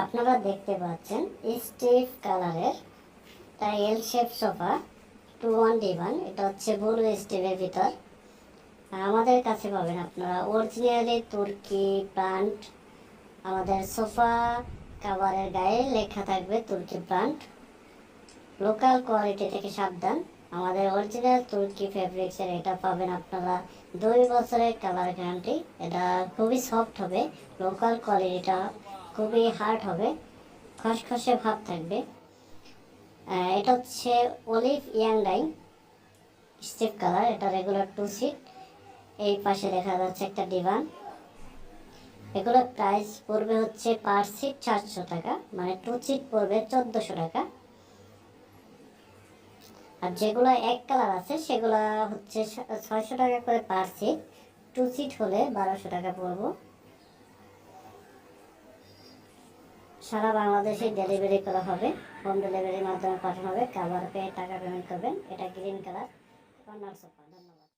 আপনারা দেখতে পাচ্ছেন, স্টিফ কালারের L shape sofa two one divan এটা হচ্ছে ব্লু স্টিভের ভিতর। আমাদের কাছে পাবেন আপনারা অরিজিনালি তুর্কি প্লান্ট আমাদের সোফা কাভারের গায়ে লেখা থাকবে তুর্কি প্লান্ট লোকাল কোয়ালিটি থেকে সাবধান, আমাদের অরিজিনাল তুর্কি ফেব্রিক্সের এটা পাবেন আপনারা দুই বছরের কালার গ্যারান্টি এটা খুবই সফট হবে লোকাল কোয়ালিটিটা খুবই হার্ড হবে। খসখসে ভাব থাকবে। এটা হচ্ছে olive young dying steep colour এটা রেগুলার টু সিট এই পাশে দেখা যাচ্ছে একটা ডিভান এগুলোর প্রাইস পড়বে হচ্ছে পার সিট চারশো টাকা মানে টু সিট পড়বে চোদ্দোশো টাকা। আর যেগুলো এক কালার আছে, সেগুলো হচ্ছে ছয়শো টাকা করে পার সিট টু সিট হলে বারোশো টাকা পড়ব। সারা বাংলাদেশে ডেলিভারি করা হবে হোম ডেলিভারির মাধ্যমে পাঠানো হবে। খাবার পেয়ে টাকা পেমেন্ট করবেন, এটা গ্রিন কালার ধন্যবাদ।